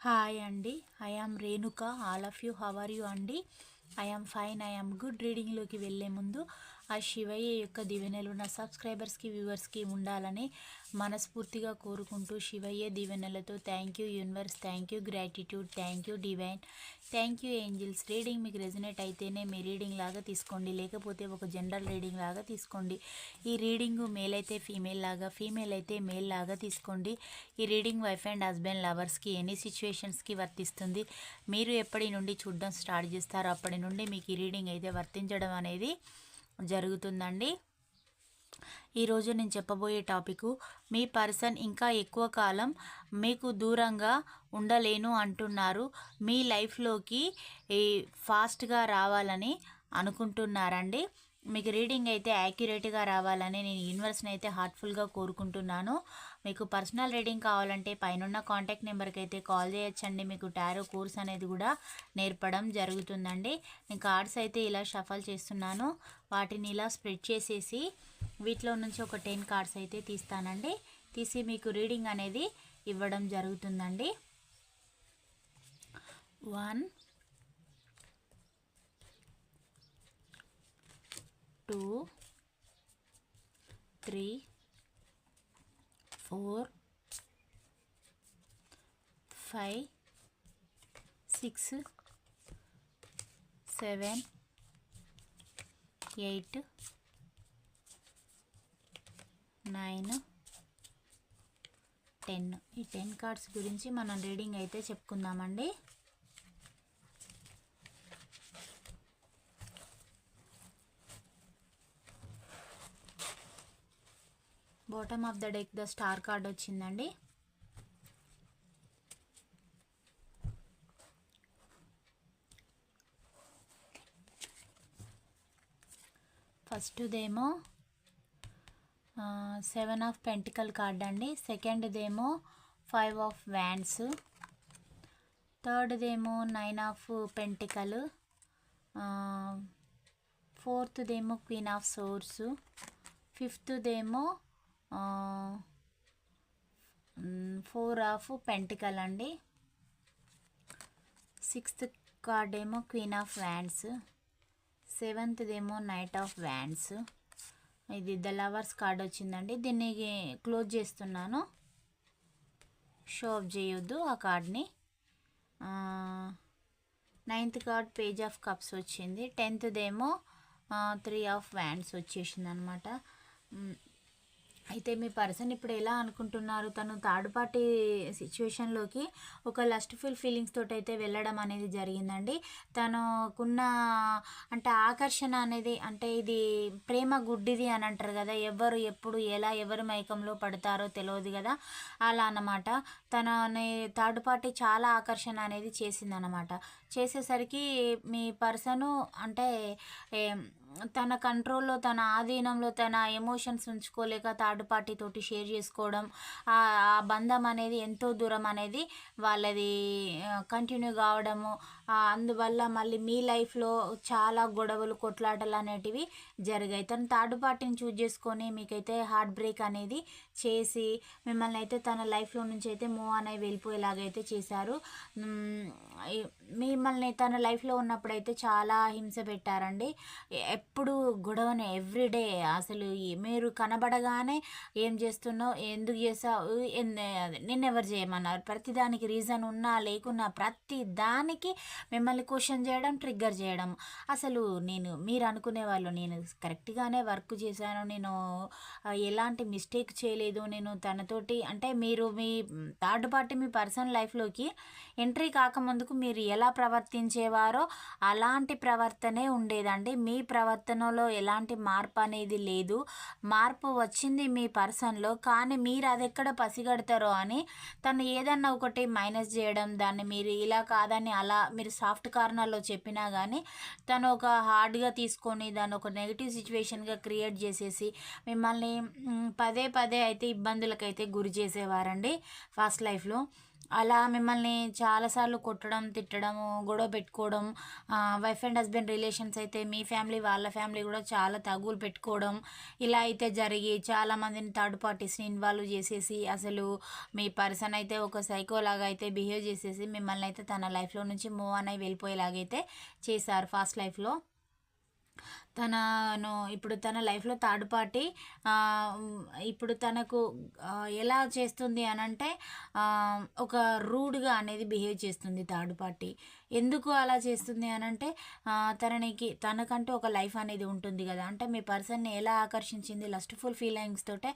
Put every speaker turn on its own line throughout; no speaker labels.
Hi అండి. I am Renuka. All of you how are అండి? I am fine I am good రీడింగ్లోకి వెళ్ళే ముందు ఆ శివయ్య యొక్క దీవెనలు నా సబ్స్క్రైబర్స్కి వ్యూవర్స్కి ఉండాలని మనస్ఫూర్తిగా కోరుకుంటూ శివయ్య దీవెనలతో thank you universe thank you gratitude thank you divine thank you angels. Reading మీకు రెజినేట్ అయితేనే మీ రీడింగ్ లాగా తీసుకోండి లేకపోతే ఒక జనరల్ రీడింగ్ లాగా తీసుకోండి. ఈ రీడింగ్ మేల్ అయితే ఫీమేల్ లాగా ఫీమేల్ అయితే మేల్ లాగా తీసుకోండి. ఈ రీడింగ్ వైఫ్ అండ్ హస్బెండ్ లవర్స్కి ఎనీ సిచ్యువేషన్స్కి వర్తిస్తుంది. మీరు ఎప్పటి నుండి చూడడం స్టార్ట్ చేస్తారో అప్పటి నుండి మీకు ఈ రీడింగ్ అయితే వర్తించడం అనేది జరుగుతుందండి. ఈరోజు నేను చెప్పబోయే టాపిక్ మీ పర్సన్ ఇంకా ఎక్కువ కాలం మీకు దూరంగా ఉండలేను అంటున్నారు. మీ లైఫ్లోకి ఫాస్ట్గా రావాలని అనుకుంటున్నారండి. మీకు రీడింగ్ అయితే యాక్యురేట్గా రావాలని నేను యూనివర్స్ని అయితే హార్ట్ఫుల్గా కోరుకుంటున్నాను. మీకు పర్సనల్ రీడింగ్ కావాలంటే పైనున్న కాంటాక్ట్ నెంబర్కి అయితే కాల్ చేయొచ్చండి. మీకు టారో కోర్స్ అనేది కూడా నేర్పడం జరుగుతుందండి. నేను కార్డ్స్ అయితే ఇలా షఫల్ చేస్తున్నాను. వాటిని ఇలా స్ప్రెడ్ చేసేసి వీటిలో నుంచి ఒక టెన్ కార్డ్స్ అయితే తీస్తానండి. తీసి మీకు రీడింగ్ అనేది ఇవ్వడం జరుగుతుందండి. One two three four five six seven eight nine ten ఈ టెన్ కార్డ్స్ గురించి మనం రీడింగ్ అయితే చెప్పుకుందామండి. Bottom of the deck the star card వచ్చిందండి. ఫస్ట్దేమో సెవెన్ ఆఫ్ పెంటికల్ కార్డ్ అండి. సెకండ్దేమో ఫైవ్ ఆఫ్ వ్యాండ్స్ థర్డ్దేమో నైన్ ఆఫ్ పెంటికల్ ఫోర్త్దేమో క్వీన్ ఆఫ్ సోర్స్ ఫిఫ్త్దేమో ఫోర్ ఆఫ్ పెంటికల్ అండి. సిక్స్త్ కార్డ్ ఏమో క్వీన్ ఆఫ్ వ్యాండ్స్. సెవెంత్దేమో నైట్ ఆఫ్ వ్యాండ్స్. ఇది ద లవర్స్ కార్డ్ వచ్చిందండి. దీన్ని క్లోజ్ చేస్తున్నాను. షో ఆఫ్ చేయొద్దు ఆ కార్డ్ని. Ninth card page of cups వచ్చింది. టెన్త్దేమో త్రీ ఆఫ్ వ్యాండ్స్ వచ్చేసింది అనమాట అయితే మీ పర్సన్ ఇప్పుడు ఎలా అనుకుంటున్నారు? తను థర్డ్ పార్టీ సిచ్యువేషన్లోకి ఒక లస్ట్ఫుల్ ఫీలింగ్స్ తోటి అయితే వెళ్ళడం అనేది జరిగిందండి. తనకున్న అంటే ఆకర్షణ అనేది అంటే ఇది ప్రేమ గుడ్డిది అని అంటారు కదా ఎవరు ఎప్పుడు ఎలా ఎవరి మైకంలో పడతారో తెలియదు కదా అలా అన్నమాట. తనని థర్డ్ పార్టీ చాలా ఆకర్షణ అనేది చేసిందనమాట చేసేసరికి మీ పర్సను అంటే తన కంట్రోల్లో తన ఆధీనంలో తన ఎమోషన్స్ ఉంచుకోలేక థర్డ్ పార్టీ తోటి షేర్ చేసుకోవడం ఆ బంధం అనేది ఎంతో దూరం అనేది వాళ్ళది కంటిన్యూ కావడము అందువల్ల మళ్ళీ మీ లైఫ్లో చాలా గొడవలు కొట్లాటలు అనేటివి జరిగాయి. తను థర్డ్ పార్టీని చూజ్ చేసుకొని మీకైతే హార్ట్ బ్రేక్ అనేది చేసి మిమ్మల్ని అయితే తన లైఫ్లో నుంచి అయితే మూవ్ అని వెళ్ళిపోయేలాగైతే చేశారు. మిమ్మల్ని తన లైఫ్లో ఉన్నప్పుడైతే చాలా హింస పెట్టారండి. ఎప్పుడు గొడవనే ఎవ్రీడే అసలు మీరు కనబడగానే ఏం చేస్తున్నావు? ఎందుకు చేసావు? నిన్నెవరు చేయమన్నారు? ప్రతిదానికి రీజన్ ఉన్నా లేకున్నా ప్రతి దానికి మిమ్మల్ని క్వశ్చన్ చేయడం ట్రిగ్గర్ చేయడం. అసలు నేను మీరు అనుకునే వాళ్ళు నేను కరెక్ట్గానే వర్క్ చేశాను నేను ఎలాంటి మిస్టేక్ చేయలేదు నేను తనతోటి అంటే మీరు మీ థర్డ్ పార్టీ మీ పర్సనల్ లైఫ్లోకి ఎంట్రీ కాకముందుకు మీరు ఎలా ప్రవర్తించేవారో అలాంటి ప్రవర్తనే ఉండేదండి. మీ ప్రవర్తనలో ఎలాంటి మార్పు అనేది లేదు. మార్పు వచ్చింది మీ పర్సన్లో కానీ మీరు అది ఎక్కడ పసిగడతారో అని తను ఏదన్నా ఒకటి మైనస్ చేయడం దాన్ని మీరు ఇలా కాదని అలా మీరు సాఫ్ట్ కార్నర్లో చెప్పినా కానీ తను ఒక హార్డ్గా తీసుకొని దాన్ని ఒక నెగిటివ్ సిచ్యువేషన్గా క్రియేట్ చేసేసి మిమ్మల్ని పదే పదే అయితే ఇబ్బందులకైతే గురి చేసేవారండి ఫస్ట్ లైఫ్లో. అలా మిమ్మల్ని చాలాసార్లు కొట్టడం తిట్టడము గొడవ పెట్టుకోవడం వైఫ్ అండ్ హస్బెండ్ రిలేషన్స్ అయితే మీ ఫ్యామిలీ వాళ్ళ ఫ్యామిలీ కూడా చాలా తగులు పెట్టుకోవడం ఇలా అయితే జరిగి చాలామందిని థర్డ్ పార్టీస్ని ఇన్వాల్వ్ చేసేసి అసలు మీ పర్సన్ అయితే ఒక సైకోలాగా అయితే బిహేవ్ చేసేసి మిమ్మల్ని అయితే తన లైఫ్లో నుంచి మూవ్ అని వెళ్ళిపోయేలాగైతే చేశారు ఫాస్ట్ లైఫ్లో తనను ఇప్పుడు తన లైఫ్లో థర్డ్ పార్టీ ఇప్పుడు తనకు ఎలా చేస్తుంది అని అంటే ఒక రూడ్గా అనేది బిహేవ్ చేస్తుంది థర్డ్ పార్టీ. ఎందుకు అలా చేస్తుంది అని అంటే తననికి తనకంటూ ఒక లైఫ్ అనేది ఉంటుంది కదా. అంటే మీ పర్సన్ని ఎలా ఆకర్షించింది? లస్ట్ఫుల్ ఫీలింగ్స్ తోటే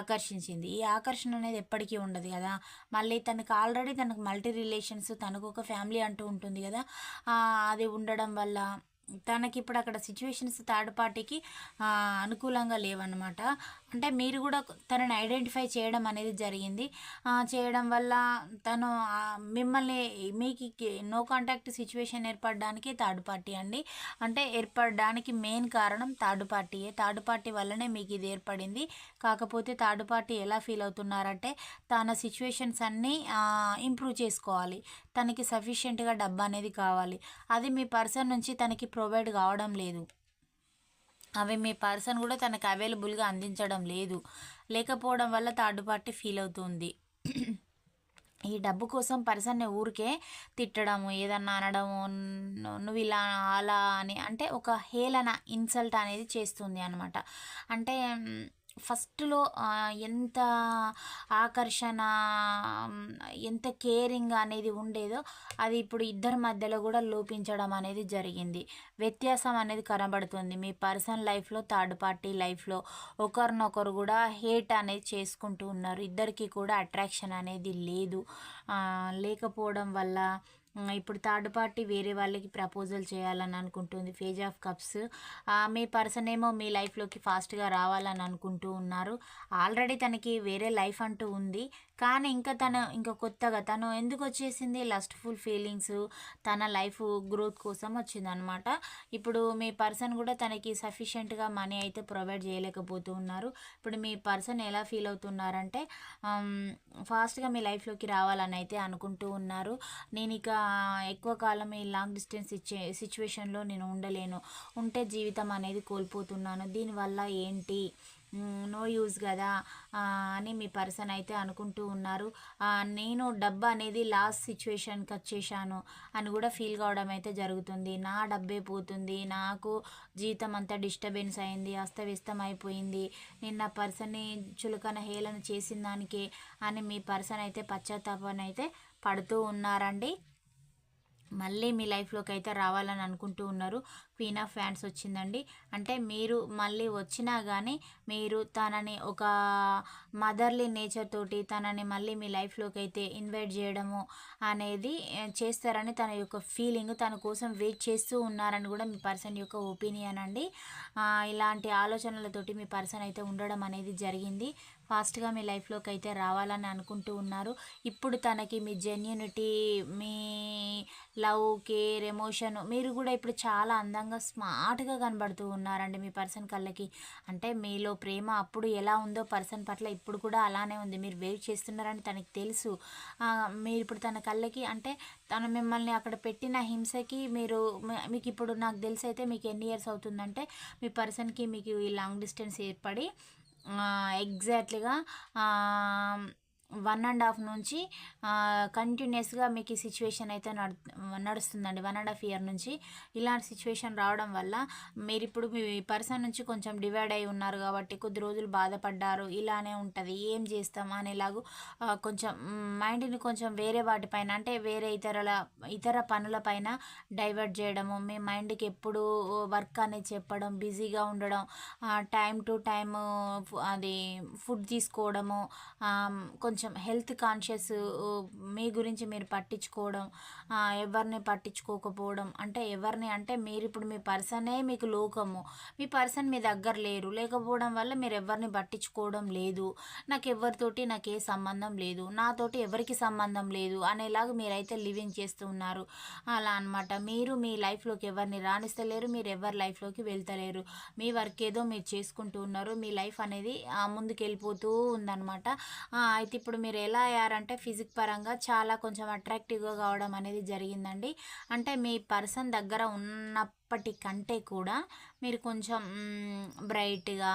ఆకర్షించింది. ఈ ఆకర్షణ అనేది ఎప్పటికీ ఉండదు కదా. మళ్ళీ తనకు ఆల్రెడీ తనకు మల్టీ రిలేషన్స్ తనకు ఒక ఫ్యామిలీ అంటూ ఉంటుంది కదా. అది ఉండడం వల్ల తనకి ఇప్పుడు అక్కడ సిచ్యువేషన్స్ థర్డ్ పార్టీకి అనుకూలంగా లేవన్నమాట. అంటే మీరు కూడా తనని ఐడెంటిఫై చేయడం అనేది జరిగింది. చేయడం వల్ల తను మిమ్మల్ని మీకు నో కాంటాక్ట్ సిచ్యువేషన్ ఏర్పడడానికి థర్డ్ పార్టీ అండి. అంటే ఏర్పడడానికి మెయిన్ కారణం థర్డ్ పార్టీయే. థర్డ్ పార్టీ వల్లనే మీకు ఇది ఏర్పడింది. కాకపోతే థర్డ్ పార్టీ ఎలా ఫీల్ అవుతున్నారంటే తన సిచ్యువేషన్స్ అన్నీ ఇంప్రూవ్ చేసుకోవాలి. తనకి సఫిషియెంట్గా డబ్బు అనేది కావాలి. అది మీ పర్సన్ నుంచి తనకి ప్రొవైడ్ కావడం లేదు. అవి మీ పర్సన్ కూడా తనకు అవైలబుల్గా అందించడం లేదు. లేకపోవడం వల్ల థర్డ్ పార్టీ ఫీల్ అవుతుంది. ఈ డబ్బు కోసం పర్సన్ని ఊరికే తిట్టడము ఏదన్నా అనడము నువ్వు ఇలా అలా అని అంటే ఒక హేళన ఇన్సల్ట్ అనేది చేస్తుంది అనమాట అంటే ఫస్ట్లో ఎంత ఆకర్షణ ఎంత కేరింగ్ అనేది ఉండేదో అది ఇప్పుడు ఇద్దరి మధ్యలో కూడా లోపించడం అనేది జరిగింది. వ్యత్యాసం అనేది కనబడుతుంది. మీ పర్సనల్ లైఫ్లో థర్డ్ పార్టీ లైఫ్లో ఒకరినొకరు కూడా హేట్ అనేది చేసుకుంటూ ఉన్నారు. ఇద్దరికి కూడా అట్రాక్షన్ అనేది లేదు. లేకపోవడం వల్ల ఇప్పుడు థర్డ్ పార్టీ వేరే వాళ్ళకి ప్రపోజల్ చేయాలని అనుకుంటుంది. Page of cups. Me person ఏమో మీ లైఫ్లోకి ఫాస్ట్గా రావాలని అనుకుంటూ ఉన్నారు. ఆల్రెడీ తనకి వేరే లైఫ్ అంటూ ఉంది. కానీ ఇంకా తను ఇంకా కొత్తగా తను ఎందుకు వచ్చేసింది? లస్ట్ఫుల్ ఫీలింగ్స్ తన లైఫ్ గ్రోత్ కోసం వచ్చిందనమాట. ఇప్పుడు మీ పర్సన్ కూడా తనకి సఫిషియెంట్గా మనీ అయితే ప్రొవైడ్ చేయలేకపోతూ ఉన్నారు. ఇప్పుడు మీ పర్సన్ ఎలా ఫీల్ అవుతున్నారంటే ఫాస్ట్గా మీ లైఫ్లోకి రావాలని అయితే అనుకుంటూ ఉన్నారు. నేను ఇక ఎక్కువ కాలం ఈ లాంగ్ డిస్టెన్స్ ఇచ్చే సిచ్యువేషన్లో నేను ఉండలేను. ఉంటే జీవితం అనేది కోల్పోతున్నాను. దీనివల్ల ఏంటి? నో యూజ్ కదా అని మీ పర్సన్ అయితే అనుకుంటూ ఉన్నారు. నేను డబ్బు అనేది లాస్ట్ సిచ్యువేషన్కి వచ్చేసాను అని కూడా ఫీల్ కావడం అయితే జరుగుతుంది. నా డబ్బే పోతుంది. నాకు జీవితం అంతా డిస్టర్బెన్స్ అయింది అస్తవ్యస్తం అయిపోయింది. నేను నా పర్సన్ని చులకన హేళన చేసిన దానికే అని మీ పర్సన్ అయితే పశ్చాత్తాపం అయితే పడుతూ ఉన్నారండి. మళ్ళీ మీ లైఫ్లోకి అయితే రావాలని అనుకుంటూ ఉన్నారు. క్వీన్ ఆఫ్ ఫ్యాన్స్ వచ్చిందండి. అంటే మీరు మళ్ళీ వచ్చినా కానీ మీరు తనని ఒక మదర్లీ నేచర్ తోటి తనని మళ్ళీ మీ లైఫ్లోకి అయితే ఇన్వైట్ చేయడము అనేది చేస్తారని తన యొక్క ఫీలింగ్ తన కోసం వెయిట్ చేస్తూ ఉన్నారని కూడా మీ పర్సన్ యొక్క ఒపీనియన్ అండి. ఇలాంటి ఆలోచనలతోటి మీ పర్సన్ అయితే ఉండడం అనేది జరిగింది. ఫాస్ట్గా మీ లైఫ్లోకి అయితే రావాలని అనుకుంటూ ఉన్నారు. ఇప్పుడు తనకి మీ జెన్యునిటీ మీ లవ్ కేర్ ఎమోషన్ మీరు కూడా ఇప్పుడు చాలా అందంగా స్మార్ట్గా కనబడుతూ ఉన్నారండి మీ పర్సన్ కళ్ళకి. అంటే మీలో ప్రేమ అప్పుడు ఎలా ఉందో పర్సన్ పట్ల ఇప్పుడు కూడా అలానే ఉంది. మీరు వెయిట్ చేస్తున్నారని తనకి తెలుసు. మీరు ఇప్పుడు తన కళ్ళకి అంటే తను మిమ్మల్ని అక్కడ పెట్టిన హింసకి మీరు మీకు ఇప్పుడు నాకు తెలిసి అయితే మీకు ఎన్ని ఇయర్స్ అవుతుందంటే మీ పర్సన్కి మీకు ఈ లాంగ్ డిస్టెన్స్ ఏర్పడి ఎగ్జాక్ట్లీగా వన్ అండ్ హాఫ్ నుంచి కంటిన్యూస్గా మీకు ఈ సిచ్యువేషన్ అయితే నడు నడుస్తుందండి. వన్ అండ్ హాఫ్ ఇయర్ నుంచి ఇలాంటి సిచ్యువేషన్ రావడం వల్ల మీరు ఇప్పుడు మీ పర్సన్ నుంచి కొంచెం డివైడ్ అయి ఉన్నారు కాబట్టి కొద్ది రోజులు బాధపడ్డారు ఇలానే ఉంటుంది ఏం చేస్తాం అనేలాగూ కొంచెం మైండ్ని కొంచెం వేరే వాటిపైన అంటే వేరే ఇతరుల ఇతర పనులపైన డైవర్ట్ చేయడము మీ మైండ్కి ఎప్పుడు వర్క్ అనేది చెప్పడం బిజీగా ఉండడం టైం టు టైం అది ఫుడ్ తీసుకోవడము కొంచెం కొంచెం హెల్త్ కాన్షియస్ మీ గురించి మీరు పట్టించుకోవడం ఎవరిని పట్టించుకోకపోవడం. అంటే ఎవరిని అంటే మీరు ఇప్పుడు మీ పర్సనే మీకు లోకము. మీ పర్సన్ మీ దగ్గర లేరు. లేకపోవడం వల్ల మీరు ఎవరిని పట్టించుకోవడం లేదు. నాకు ఎవరితోటి నాకు ఏ సంబంధం లేదు. నాతోటి ఎవరికి సంబంధం లేదు అనేలాగా మీరైతే లివింగ్ చేస్తూ ఉన్నారు. అలా అనమాట మీరు మీ లైఫ్లోకి ఎవరిని రాణిస్తలేరు. మీరు ఎవరి లైఫ్లోకి వెళ్తలేరు. మీ వర్క్ ఏదో మీరు చేసుకుంటూ ఉన్నారు. మీ లైఫ్ అనేది ముందుకు వెళ్ళిపోతూ ఉందన్నమాట. అయితే ఇప్పుడు ఇప్పుడు మీరు ఎలా అయ్యారంటే ఫిజిక్ పరంగా చాలా కొంచెం అట్రాక్టివ్గా కావడం అనేది జరిగిందండి. అంటే మీ పర్సన్ దగ్గర ఉన్నప్పటికంటే కూడా మీరు కొంచెం బ్రైట్గా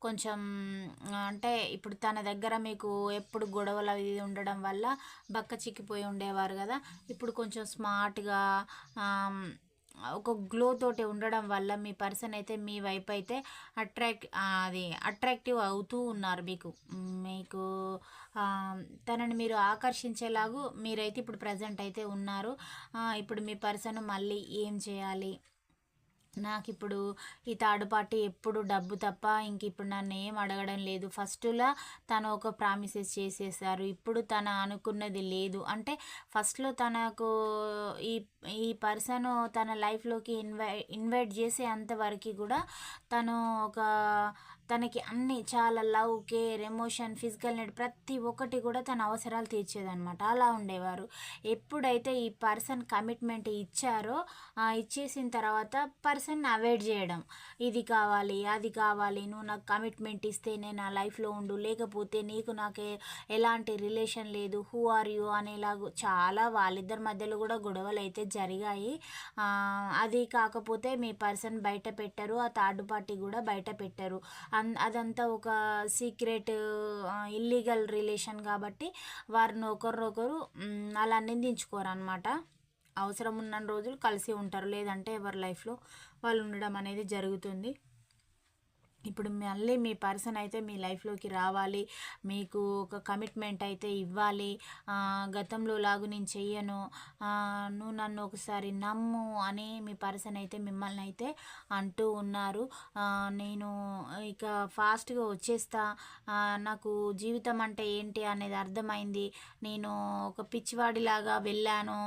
కొంచెం అంటే ఇప్పుడు తన దగ్గర మీకు ఎప్పుడు గొడవలు అవి ఉండడం వల్ల బక్క చిక్కిపోయి ఉండేవారు కదా. ఇప్పుడు కొంచెం స్మార్ట్గా ఒక గ్లో తోటి ఉండడం వల్ల మీ పర్సన్ అయితే మీ వైపు అయితే అట్రాక్ట్ అది అట్రాక్టివ్ అవుతూ ఉన్నారు మీకు. మీకు తనని మీరు ఆకర్షించేలాగా మీరైతే ఇప్పుడు ప్రజెంట్ అయితే ఉన్నారు. ఇప్పుడు మీ పర్సన్ మళ్ళీ ఏం చేయాలి? నాకు ఇప్పుడు ఈ థర్డ్ పార్టీ ఎప్పుడు డబ్బు తప్ప ఇంక ఇప్పుడు నన్ను ఏం అడగడం లేదు. ఫస్ట్లో తను ఒక ప్రామిసెస్ చేసేసారు. ఇప్పుడు తను అనుకున్నది లేదు. అంటే ఫస్ట్లో తనకు ఈ ఈ పర్సన్ తన లైఫ్లోకి ఇన్వై ఇన్వైట్ చేసే అంతవరకు కూడా తను ఒక తనకి అన్ని చాలా love care emotion physical need ప్రతి ఒక్కటి కూడా తన అవసరాలు తీర్చేదనమాట అలా ఉండేవారు. ఎప్పుడైతే ఈ పర్సన్ కమిట్మెంట్ ఇచ్చారో ఇచ్చేసిన తర్వాత పర్సన్ అవాయిడ్ చేయడం. ఇది కావాలి అది కావాలి నువ్వు నాకు కమిట్మెంట్ ఇస్తే నేను నా లైఫ్లో ఉండు లేకపోతే నీకు నాకు ఎలాంటి రిలేషన్ లేదు హూ ఆర్ యూ అనేలా చాలా వాళ్ళిద్దరి మధ్యలో కూడా గొడవలు అయితే జరిగాయి. అది కాకపోతే మీ పర్సన్ బయట పెట్టారు ఆ థర్డ్ పార్టీ కూడా బయట పెట్టారు. అన్ అదంతా ఒక సీక్రెట్ ఇల్లీగల్ రిలేషన్ కాబట్టి వారిని ఒకరినొకరు అలా నిందించుకోరు అనమాట అవసరం ఉన్న రోజులు కలిసి ఉంటారు. లేదంటే ఎవరి లైఫ్లో వాళ్ళు ఉండడం అనేది జరుగుతుంది. ఇప్పుడు మళ్ళీ మీ పర్సన్ అయితే మీ లైఫ్లోకి రావాలి. మీకు ఒక కమిట్మెంట్ అయితే ఇవ్వాలి. గతంలో లాగు నేను చెయ్యను. నువ్వు నన్ను ఒకసారి నమ్ము అని మీ పర్సన్ అయితే మిమ్మల్ని అయితే అంటూ ఉన్నారు. నేను ఇక ఫాస్ట్గా వచ్చేస్తా. నాకు జీవితం అంటే ఏంటి అనేది అర్థమైంది. నేను ఒక పిచ్చివాడిలాగా వెళ్ళాను.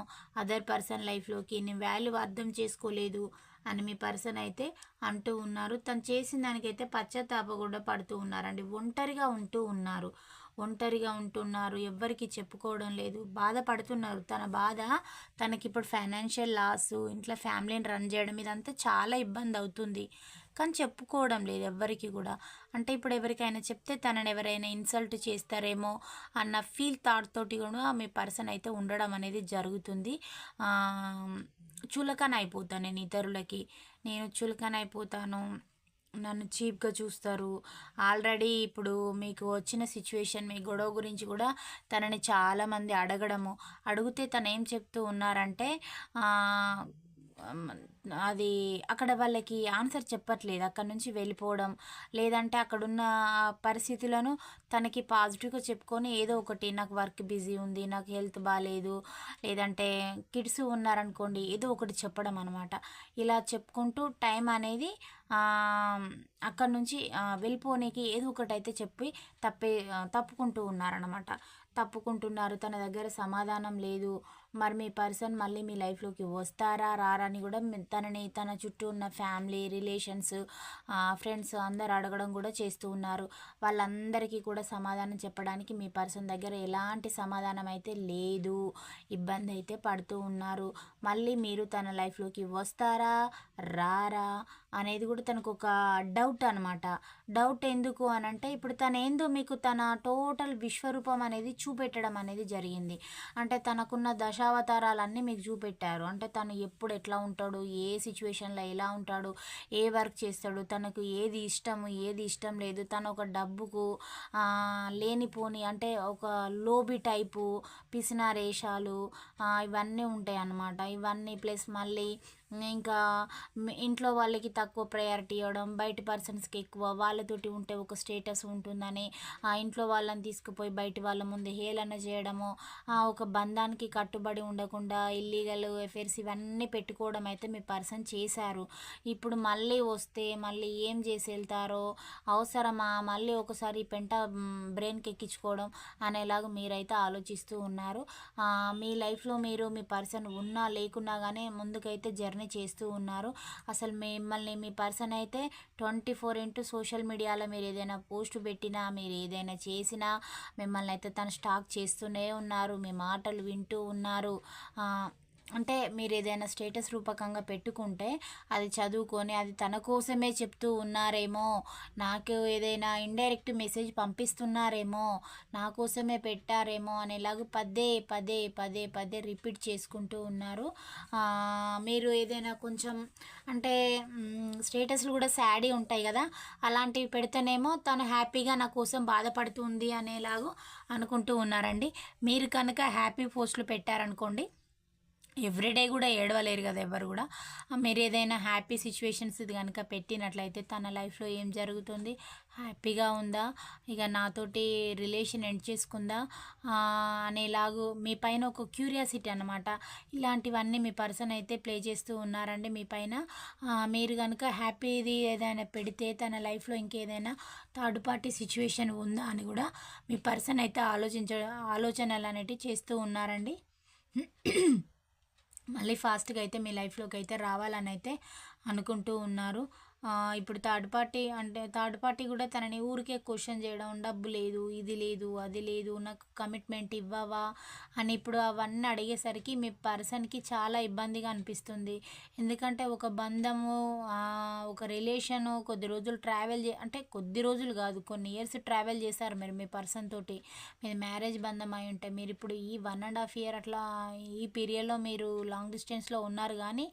అదర్ పర్సన్ లైఫ్లోకి నేను వాల్యూ అర్థం చేసుకోలేదు. అని మీ పర్సన్ అయితే అంటూ ఉన్నారు. తను చేసిన దానికైతే పశ్చాత్తాప కూడా పడుతూ ఉన్నారండి. ఒంటరిగా ఉంటూ ఉన్నారు. ఒంటరిగా ఉంటున్నారు. ఎవ్వరికి చెప్పుకోవడం లేదు. బాధపడుతున్నారు. తన బాధ తనకి ఇప్పుడు ఫైనాన్షియల్ లాస్ ఇంట్లో ఫ్యామిలీని రన్ చేయడం ఇదంతా చాలా ఇబ్బంది అవుతుంది. కానీ చెప్పుకోవడం లేదు ఎవ్వరికి కూడా. అంటే ఇప్పుడు ఎవరికైనా చెప్తే తనని ఎవరైనా ఇన్సల్ట్ చేస్తారేమో అన్న ఫీల్ థాట్ తోటి కూడా మీ పర్సన్ అయితే ఉండడం అనేది జరుగుతుంది. చులకన అయిపోతాను నేను ఇతరులకి. నేను చులకన అయిపోతాను. నన్ను చీప్గా చూస్తారు. ఆల్రెడీ ఇప్పుడు మీకు వచ్చిన సిచ్యువేషన్ మీ గొడవ గురించి కూడా తనని చాలామంది అడగడము. అడిగితే తను ఏం చెప్తూ ఉన్నారంటే అది అక్కడ వాళ్ళకి ఆన్సర్ చెప్పట్లేదు. అక్కడ నుంచి వెళ్ళిపోవడం లేదంటే అక్కడున్న పరిస్థితులను తనకి పాజిటివ్గా చెప్పుకొని ఏదో ఒకటి నాకు వర్క్ బిజీ ఉంది నాకు హెల్త్ బాగాలేదు లేదంటే కిడ్స్ ఉన్నారనుకోండి ఏదో ఒకటి చెప్పడం అనమాట ఇలా చెప్పుకుంటూ టైం అనేది అక్కడ నుంచి వెళ్ళిపోనీకి ఏదో ఒకటి అయితే చెప్పి తప్పే తప్పుకుంటూ ఉన్నారనమాట తప్పుకుంటున్నారు తన దగ్గర సమాధానం లేదు మరి మీ పర్సన్ మళ్ళీ మీ లైఫ్లోకి వస్తారా రారా అని కూడా తనని తన చుట్టూ ఉన్న ఫ్యామిలీ రిలేషన్స్ ఫ్రెండ్స్ అందరు అడగడం కూడా చేస్తూ ఉన్నారు. వాళ్ళందరికీ కూడా సమాధానం చెప్పడానికి మీ పర్సన్ దగ్గర ఎలాంటి సమాధానం అయితే లేదు ఇబ్బంది అయితే పడుతూ ఉన్నారు. మళ్ళీ మీరు తన లైఫ్లోకి వస్తారా రారా అనేది కూడా తనకు ఒక డౌట్ అనమాట డౌట్ ఎందుకు అని అంటే ఇప్పుడు తను ఏందో మీకు తన టోటల్ విశ్వరూపం అనేది చూపెట్టడం అనేది జరిగింది. అంటే తనకున్న దశావతారాలన్నీ మీకు చూపెట్టారు. అంటే తను ఎప్పుడు ఎట్లా ఉంటాడు ఏ సిచ్యువేషన్లో ఎలా ఉంటాడు ఏ వర్క్ చేస్తాడు తనకు ఏది ఇష్టము ఏది ఇష్టం లేదు. తను ఒక డబ్బుకు లేనిపోని అంటే ఒక లోబి టైపు పిసినారేషాలు ఇవన్నీ ఉంటాయి అన్నమాట ఇవన్నీ ప్లస్ మళ్ళీ ఇంకా ఇంట్లో వాళ్ళకి తక్కువ ప్రయారిటీ ఇవ్వడం బయట పర్సన్స్కి ఎక్కువ వాళ్ళతోటి ఉంటే ఒక స్టేటస్ ఉంటుందని ఆ ఇంట్లో వాళ్ళని తీసుకుపోయి బయట వాళ్ళ ముందు హేళన చేయడము ఒక బంధానికి కట్టుబడి ఉండకుండా ఇల్లీగల్ ఎఫైర్స్ ఇవన్నీ పెట్టుకోవడం అయితే మీ పర్సన్ చేశారు. ఇప్పుడు మళ్ళీ వస్తే మళ్ళీ ఏం చేసి వెళ్తారో అవసరమా మళ్ళీ ఒకసారి పెంట బ్రెయిన్కి ఎక్కించుకోవడం అనేలాగా మీరైతే ఆలోచిస్తూ ఉన్నారు. మీ లైఫ్లో మీరు మీ పర్సన్ ఉన్నా లేకున్నా కానీ ముందుకైతే జర్నీ జర్నీ చేస్తూ ఉన్నారు. అసలు మిమ్మల్ని మీ పర్సన్ అయితే ట్వంటీ ఫోర్ ఇంటూ సోషల్ మీడియాలో మీరు ఏదైనా పోస్ట్ పెట్టినా మీరు ఏదైనా చేసినా మిమ్మల్ని అయితే తను స్టాక్ చేస్తూనే ఉన్నారు. మీ మాటలు వింటూ ఉన్నారు. అంటే మీరు ఏదైనా స్టేటస్ రూపకంగా పెట్టుకుంటే అది చదువుకొని అది తన కోసమే చెప్తూ ఉన్నారేమో నాకు ఏదైనా ఇండైరెక్ట్ మెసేజ్ పంపిస్తున్నారేమో నా కోసమే పెట్టారేమో అనేలాగా పదే పదే పదే పదే రిపీట్ చేసుకుంటూ ఉన్నారు. మీరు ఏదైనా కొంచెం అంటే స్టేటస్లు కూడా శాడీ ఉంటాయి కదా అలాంటివి పెడితేనేమో తను హ్యాపీగా నా కోసం బాధపడుతుంది అనేలాగా అనుకుంటూ ఉన్నారండి. మీరు కనుక హ్యాపీ పోస్టులు పెట్టారనుకోండి ఎవ్రీడే కూడా ఏడవలేరు కదా ఎవరు కూడా. మీరు ఏదైనా హ్యాపీ సిచ్యువేషన్స్ ఇది కనుక పెట్టినట్లయితే తన లైఫ్లో ఏం జరుగుతుంది? హ్యాపీగా ఉందా? ఇక నాతోటి రిలేషన్ ఎండ్ చేసుకుందా? అనేలాగు మీ పైన ఒక క్యూరియాసిటీ అనమాట ఇలాంటివన్నీ మీ పర్సన్ అయితే ప్లే చేస్తూ ఉన్నారండి మీ పైన. మీరు కనుక హ్యాపీది ఏదైనా పెడితే తన లైఫ్లో ఇంకేదైనా థర్డ్ పార్టీ సిచ్యువేషన్ ఉందా అని కూడా మీ పర్సన్ అయితే ఆలోచించ ఆలోచనలు అనేటివి చేస్తూ ఉన్నారండి. మళ్ళీ ఫాస్ట్గా అయితే మీ లైఫ్లోకి అయితే రావాలని అయితే అనుకుంటూ ఉన్నారు. ఇప్పుడు థర్డ్ పార్టీ అంటే థర్డ్ పార్టీ కూడా తనని ఊరికే క్వశ్చన్ చేయడం డబ్బు లేదు ఇది లేదు అది లేదు నాకు కమిట్మెంట్ ఇవ్వవా? అని ఇప్పుడు అవన్నీ అడిగేసరికి మీ పర్సన్కి చాలా ఇబ్బందిగా అనిపిస్తుంది. ఎందుకంటే ఒక బంధము ఒక రిలేషను కొద్ది రోజులు ట్రావెల్ చే అంటే కొద్ది రోజులు కాదు కొన్ని ఇయర్స్ ట్రావెల్ చేశారు మీరు మీ పర్సన్ తోటి. మీరు మ్యారేజ్ బంధం అయి ఉంటే మీరు ఇప్పుడు ఈ వన్ అండ్ హాఫ్ ఇయర్ అట్లా ఈ పీరియడ్లో మీరు లాంగ్ డిస్టెన్స్లో ఉన్నారు కానీ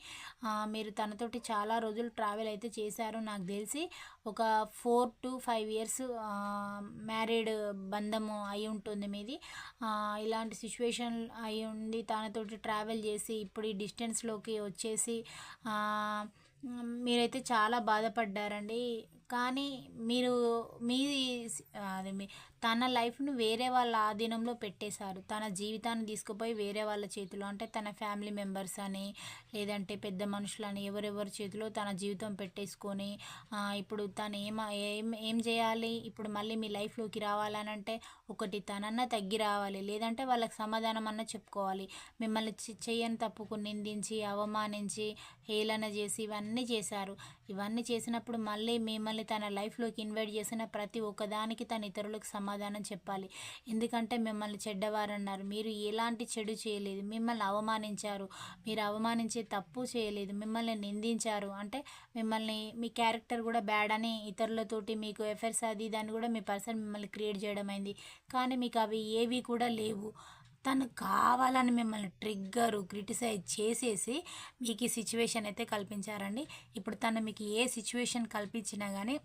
మీరు తనతోటి చాలా రోజులు ట్రావెల్ అయితే చేసి చేశారు నాకు తెలిసి ఒక four to five years married బంధము అయి ఉంటుంది మీది. ఇలాంటి సిచ్యువేషన్ అయి ఉండి తనతోటి ట్రావెల్ చేసి ఇప్పుడు ఈ డిస్టెన్స్లోకి వచ్చేసి మీరైతే చాలా బాధపడ్డారండి. కానీ మీరు మీ అది మీ తన లైఫ్ను వేరే వాళ్ళ ఆధీనంలో పెట్టేశారు. తన జీవితాన్ని తీసుకుపోయి వేరే వాళ్ళ చేతిలో అంటే తన ఫ్యామిలీ మెంబర్స్ అని లేదంటే పెద్ద మనుషులని ఎవరెవరి చేతిలో తన జీవితం పెట్టేసుకొని ఇప్పుడు తను ఏమ ఏం ఏం చేయాలి? ఇప్పుడు మళ్ళీ మీ లైఫ్లోకి రావాలని అంటే ఒకటి తనన్నా తగ్గి రావాలి. లేదంటే వాళ్ళకి సమాధానం అన్న చెప్పుకోవాలి. మిమ్మల్ని చెయ్యని తప్పుకు నిందించి అవమానించి హేళన చేసి ఇవన్నీ చేశారు. ఇవన్నీ చేసినప్పుడు మళ్ళీ మిమ్మల్ని తన లైఫ్లోకి ఇన్వైట్ చేసిన ప్రతి ఒక్కదానికి తన ఇతరులకు సమాధానం సమాధానం చెప్పాలి. ఎందుకంటే మిమ్మల్ని చెడ్డవారన్నారు. మీరు ఎలాంటి చెడు చేయలేదు. మిమ్మల్ని అవమానించారు. మీరు అవమానించే తప్పు చేయలేదు. మిమ్మల్ని నిందించారు. అంటే మిమ్మల్ని మీ క్యారెక్టర్ కూడా బ్యాడ్ అని ఇతరులతోటి మీకు ఎఫర్స్ అది దాన్ని కూడా మీ పర్సన్ మిమ్మల్ని క్రియేట్ చేయడం అయింది కానీ మీకు అవి ఏవి కూడా లేవు. తను కావాలని మిమ్మల్ని ట్రిగ్గరు క్రిటిసైజ్ చేసేసి మీకు ఈ సిచ్యువేషన్ అయితే కల్పించారండి. ఇప్పుడు తను మీకు ఏ సిచ్యువేషన్ కల్పించినా కానీ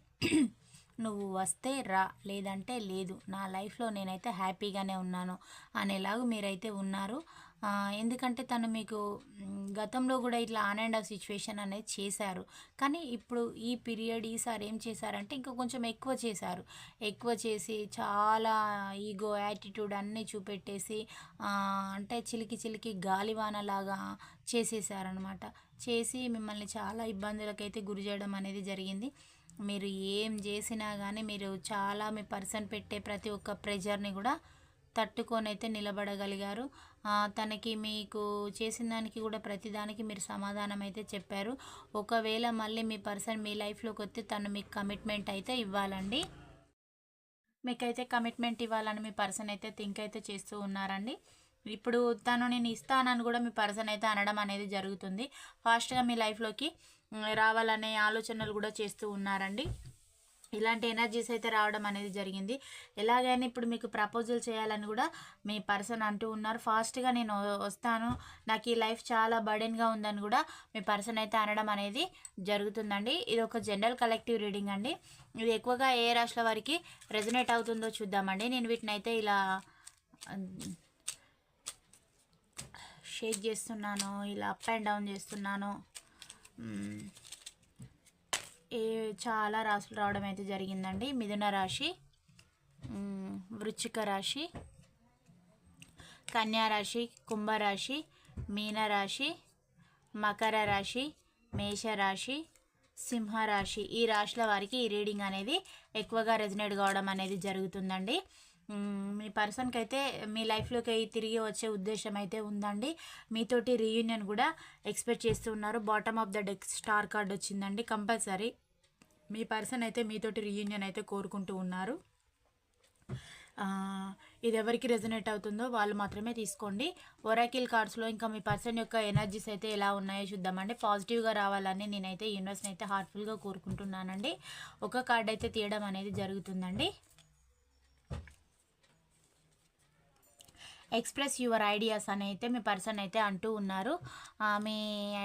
నువ్వు వస్తే రా లేదంటే లేదు. నా లైఫ్లో నేనైతే హ్యాపీగానే ఉన్నాను అనేలాగా మీరైతే ఉన్నారు. ఎందుకంటే తను మీకు గతంలో కూడా ఇట్లా ఆన్ అండ్ ఆఫ్ సిచ్యువేషన్ అనేది చేశారు. కానీ ఇప్పుడు ఈ పీరియడ్ ఈసారి ఏం చేశారంటే ఇంకా కొంచెం ఎక్కువ చేశారు. ఎక్కువ చేసి చాలా ఈగో యాటిట్యూడ్ అన్నీ చూపెట్టేసి అంటే చిలికి చిలికి గాలివానలాగా చేసేసారనమాట చేసి మిమ్మల్ని చాలా ఇబ్బందులకైతే గురి చేయడం అనేది జరిగింది. మీరు ఏం చేసినా కానీ మీరు చాలా మీ పర్సన్ పెట్టే ప్రతి ఒక్క ప్రెజర్ని కూడా తట్టుకొని అయితే నిలబడగలిగారు. తనకి మీకు చేసిన దానికి కూడా ప్రతిదానికి మీరు సమాధానం అయితే చెప్పారు. ఒకవేళ మళ్ళీ మీ పర్సన్ మీ లైఫ్లోకి వస్తే తను మీకు కమిట్మెంట్ అయితే ఇవ్వాలండి. మీకైతే కమిట్మెంట్ ఇవ్వాలని మీ పర్సన్ అయితే థింక్ అయితే చేస్తూ ఉన్నారండి. ఇప్పుడు తను నేను ఇస్తానని కూడా మీ పర్సన్ అయితే అనడం అనేది జరుగుతుంది. ఫాస్ట్గా మీ లైఫ్లోకి రావాలనే ఆలోచనలు కూడా చేస్తూ ఉన్నారండి. ఇలాంటి ఎనర్జీస్ అయితే రావడం అనేది జరిగింది. ఎలాగైనా ఇప్పుడు మీకు ప్రపోజల్ చేయాలని కూడా మీ పర్సన్ అంటూ ఉన్నారు. ఫాస్ట్గా నేను వస్తాను. నాకు ఈ లైఫ్ చాలా బర్డెన్గా ఉందని కూడా మీ పర్సన్ అయితే అనడం అనేది జరుగుతుందండి. ఇది ఒక జనరల్ కలెక్టివ్ రీడింగ్ అండి. ఇది ఎక్కువగా ఏ రాశుల వారికి రెజనేట్ అవుతుందో చూద్దామండి. నేను వీటిని అయితే ఇలా షేక్ చేస్తున్నాను. ఇలా అప్ అండ్ డౌన్ చేస్తున్నాను. ఏ చాలా రాశులు రావడం అయితే జరిగిందండి. మిథున రాశి వృచ్చిక రాశి కన్యారాశి కుంభరాశి మీనరాశి మకర రాశి మేషరాశి సింహరాశి ఈ రాశుల వారికి ఈ రీడింగ్ అనేది ఎక్కువగా రెజినేట్ కావడం అనేది జరుగుతుందండి. మీ పర్సన్కి అయితే మీ లైఫ్లోకి తిరిగి వచ్చే ఉద్దేశం అయితే ఉందండి. మీతోటి రీయూనియన్ కూడా ఎక్స్పెక్ట్ చేస్తూ ఉన్నారు. Bottom of the deck star card వచ్చిందండి కంపల్సరీ మీ పర్సన్ అయితే మీతోటి రీయూనియన్ అయితే కోరుకుంటూ ఉన్నారు. ఇది ఎవరికి రెజనేట్ అవుతుందో వాళ్ళు మాత్రమే తీసుకోండి. ఒరాకిల్ కార్డ్స్లో ఇంకా మీ పర్సన్ యొక్క ఎనర్జీస్ అయితే ఎలా ఉన్నాయో చూద్దామండి. పాజిటివ్గా రావాలని నేనైతే యూనివర్స్ని అయితే హార్ట్ఫుల్గా కోరుకుంటున్నానండి. ఒక కార్డ్ అయితే తీయడం అనేది జరుగుతుందండి. ఎక్స్ప్రెస్ యువర్ ఐడియాస్ అని అయితే మీ పర్సన్ అయితే అంటూ ఉన్నారు. మీ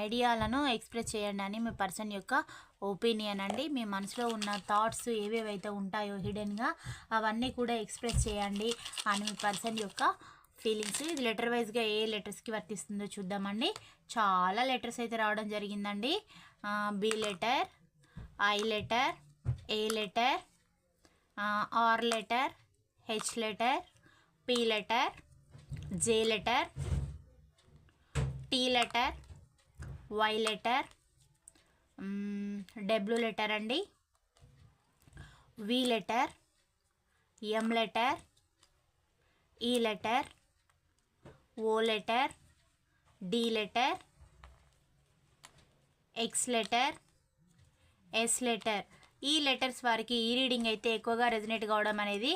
ఐడియాలను ఎక్స్ప్రెస్ చేయండి అని మీ పర్సన్ యొక్క ఒపీనియన్ అండి. మీ మనసులో ఉన్న థాట్స్ ఏవేవైతే ఉంటాయో హిడెన్గా అవన్నీ కూడా ఎక్స్ప్రెస్ చేయండి అని మీ పర్సన్ యొక్క ఫీలింగ్స్. ఇది లెటర్ వైజ్గా ఏ లెటర్స్కి వర్తిస్తుందో చూద్దామండి. చాలా లెటర్స్ అయితే రావడం జరిగిందండి. B letter I letter A letter R letter H letter P letter J letter T letter Y letter W letter అండి. V letter M letter E letter O letter D letter X letter S letter ఈ letters వారికి ఈ reading అయితే ఎక్కువగా resonate కావడం అనేది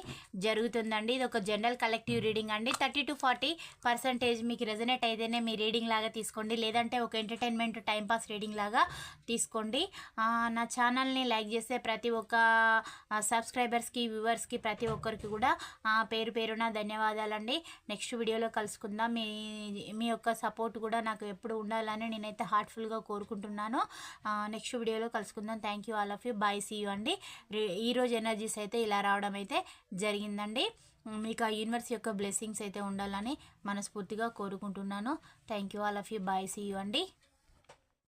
జరుగుతుందండి. ఇది ఒక జనరల్ కలెక్టివ్ రీడింగ్ అండి. థర్టీ టు ఫార్టీ పర్సంటేజ్ మీకు రెజనేట్ అయితేనే మీ రీడింగ్ లాగా తీసుకోండి. లేదంటే ఒక ఎంటర్టైన్మెంట్ టైంపాస్ రీడింగ్ లాగా తీసుకోండి. నా ఛానల్ని లైక్ చేసే ప్రతి ఒక్క సబ్స్క్రైబర్స్కి వ్యూవర్స్కి ప్రతి ఒక్కరికి కూడా పేరు పేరున ధన్యవాదాలండి. నెక్స్ట్ వీడియోలో కలుసుకుందాం. మీ మీ యొక్క సపోర్ట్ కూడా నాకు ఎప్పుడు ఉండాలని నేనైతే హార్ట్ఫుల్గా కోరుకుంటున్నాను. నెక్స్ట్ వీడియోలో కలుసుకుందాం. Thank you all of you bye see అండి. ఈరోజు ఎనర్జీస్ అయితే ఇలా రావడం అయితే జరిగిందండి. మీకు ఆ యూనివర్స్ యొక్క బ్లెస్సింగ్స్ అయితే ఉండాలని మనస్ఫూర్తిగా కోరుకుంటున్నాను. Thank you all of you bye see you అండి.